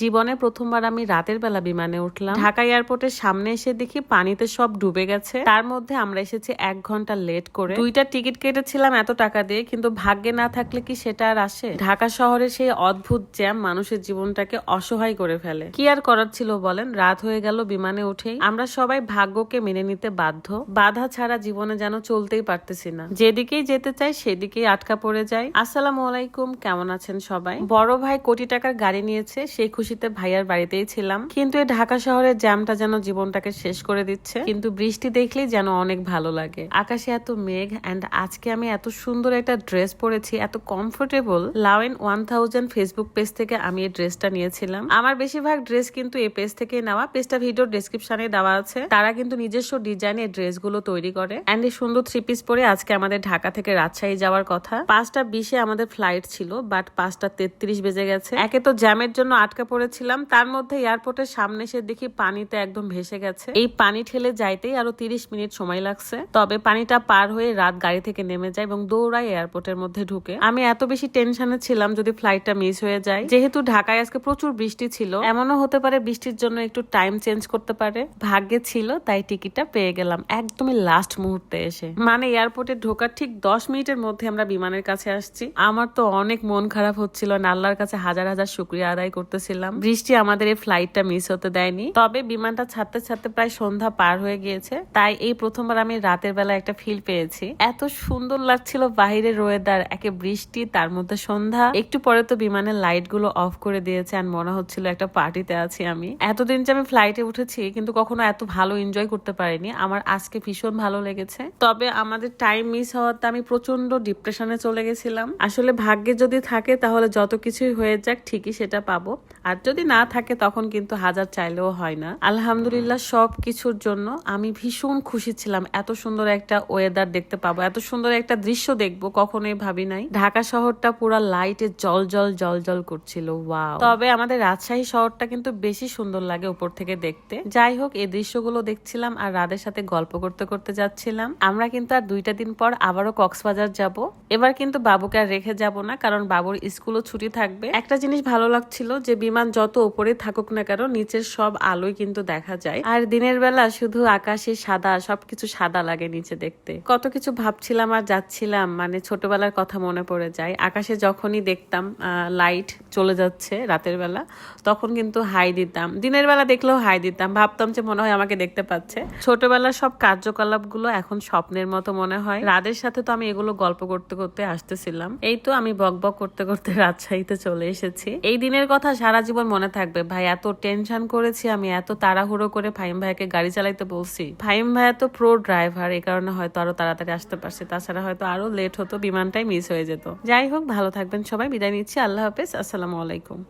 জীবনে প্রথমবার আমি রাতের বেলা বিমানে উঠলাম। ঢাকা এয়ারপোর্টের সামনে এসে দেখি পানিতে সব ডুবে গেছে। তার মধ্যে আমরা এসেছি এক ঘণ্টা লেট করে। দুইটা টিকিট কেটেছিলাম এত টাকা দিয়ে, কিন্তু ভাগ্যে না থাকলে কি সেটা আর আসে? ঢাকা শহরে সেই অদ্ভুত জ্যাম মানুষের জীবনটাকে অসহায় করে ফেলে। কি আর করার ছিল বলেন? রাত হয়ে গেল বিমানে উঠেই। আমরা সবাই ভাগ্যকে মেনে নিতে বাধ্য। বাধা ছাড়া জীবনে যেন চলতেই পারতেছি না। যেদিকেই যেতে চাই, সেদিকেই আটকা পড়ে যায় আসসালামু আলাইকুম, কেমন আছেন সবাই? বড় ভাই কোটি টাকার গাড়ি নিয়েছে সেই খুশিতে ভাইয়ার বাড়িতেই ছিলাম। কিন্তু এই ঢাকা শহরের জ্যামটা যেন জীবনটাকে শেষ করে দিচ্ছে। কিন্তু বৃষ্টি দেখলেই যেন অনেক ভালো লাগে। আকাশে এত মেঘ অ্যান্ড আজকে আমি এত সুন্দর একটা ড্রেস পরেছি, এত comfortable lawn one thousand Facebook page থেকে আমি এই ড্রেসটা নিয়েছিলাম। আমার বেশিরভাগ ড্রেস কিন্তু এই পেজ থেকে নেওয়া। পেজটা ভিডিও ডেসক্রিপশনে দেওয়া আছে। তারা কিন্তু নিজস্ব ডিজাইনের ড্রেসগুলো তৈরি করে। অ্যান্ড এই সুন্দর থ্রি পিস পরে আজকে আমাদের ঢাকা থেকে রাজশাহী যাওয়ার কথা। পাঁচটা বিশে আমাদের ফ্লাইট ছিল বাট পাঁচটা তেত্রিশ বেজে গেছে। একে তো জ্যামের জন্য আটকা পড়েছিলাম, তার মধ্যে এয়ারপোর্টের সামনে এসে দেখি পানিতে একদম ভেসে গেছে। এই পানি ঠেলে যাইতেই আরও তিরিশ মিনিট সময় লাগছে। তবে পানিটা পার হয়ে রাত গাড়ি থেকে নেমে যায় এবং দৌড়াই এয়ারপোর্টের মধ্যে ঢুকে। আমি এত বেশি টেনশনে ছিলাম যদি ফ্লাইটটা মিস হয়ে যায়। যেহেতু ঢাকায় আজকে প্রচুর বৃষ্টি ছিল, এমনও হতে পারে বৃষ্টির জন্য একটু টাইম চেঞ্জ করতে পারে। ভাগ্যে ছিল, তাই টিকিটটা পেয়ে গেলাম একদমই লাস্ট মুহূর্তে এসে। মানে এয়ারপোর্টে ঢোকার ঠিক দশ মিনিটের মধ্যে আমরা বিমানের কাছে আসছি। আমার তো অনেক মন খারাপ হচ্ছিল না আল্লাহর কাছে হাজার হাজার শুক্রিয়া আদায় করতেছিলাম। বৃষ্টি আমাদের এই ফ্লাইটটা মিস হতে দেয়নি। তবে বিমানটা ছাড়তে ছাড়তে প্রায় সন্ধ্যা পার হয়ে গিয়েছে। তাই এই প্রথমবার আমি রাতের বেলা একটা ফিল পেয়েছি। এত সুন্দর লাগছিল বাহিরের ওয়েদার একে বৃষ্টি, তার মধ্যে সন্ধ্যা। একটু পরে তো বিমানের লাইটগুলো অফ করে দিয়েছে আর মনে হচ্ছিল একটা পার্টিতে আছি আমি। এতদিন যে আমি ফ্লাইটে উঠেছি, কিন্তু কখনো এত ভালো এনজয় করতে পারিনি। আমার আজকে ভীষণ ভালো লেগেছে। তবে আমাদের টাইম মিস হওয়াতে আমি প্রচণ্ড ডিপ্রেশনে চলে গেছিলাম। আসলে ভাগ্যে যদি থাকে, তাহলে যত কিছুই হয়ে যাক, ঠিকই সেটা পাবো। আর যদি না থাকে তখন কিন্তু হাজার চাইলেও হয় না। আলহামদুলিল্লাহ সব কিছুর জন্য আমি ভীষণ খুশি ছিলাম। এত সুন্দর একটা ওয়েদার দেখতে পাবো, এত সুন্দর একটা দৃশ্য দেখব, কখনোই ভাবি নাই। ঢাকা শহরটা পুরো লাইটে জল জল জল জল করছিল ওয়াও তবে আমাদের রাজশাহী শহরটা কিন্তু বেশি সুন্দর লাগে উপর থেকে দেখতে। যাই হোক, এই দৃশ্যগুলো দেখছিলাম আর রাদের সাথে গল্প করতে করতে যাচ্ছিলাম। আমরা কিন্তু আর দুইটা দিন পর আবারও কক্সবাজার যাব। এবার কিন্তু বাবুকে আর রেখে যাব না, কারণ বাবুর স্কুলও ছুটি থাকবে। একটা জিনিস ভালো লাগছিল যে বিমান যত উপরে থাকুক না কেন, নিচের সব আলোই কিন্তু দেখা যায়। আর দিনের বেলা শুধু আকাশে সাদা, সবকিছু সাদা লাগে নিচে দেখতে। কত কিছু ভাবছিলাম আর যাচ্ছিলাম মানে ছোটবেলার কথা মনে পড়ে যায়। আকাশে যখনই দেখতাম লাইট চলে যাচ্ছে রাতের বেলা, তখন কিন্তু হাই দিতাম। দিনের বেলা দেখলেও হাই দিতাম। ভাবতাম যে মনে হয় আমাকে দেখতে পাচ্ছে। ছোটবেলার সব কার্যকলাপগুলো এখন স্বপ্নের মতো মনে হয়। রাদের সাথে তো আমি এগুলো গল্প করতে করতে আসতেছিলাম। এই তো আমি বক বক করতে করতে রাজশাহীতে চলে এসেছি। এই দিনের কথা সারা জীবন মনে থাকবে, ভাই, এত টেনশন করেছি আমি, এত তাড়াহুড়ো করে ফাইম ভাইকে গাড়ি চালাইতে বলছি। ফাইম ভাইয়া তো প্রো ড্রাইভার, এ কারণে হয়তো আরও তাড়াতাড়ি আসতে পারছে, তাছাড়া হয়তো আরও লেট হতো, বিমানটাই মিস হয়ে যেত। যাই হোক, ভালো থাকবেন সবাই, বিদায় নিচ্ছি, আল্লাহ হাফেজ, আসসালামু আলাইকুম।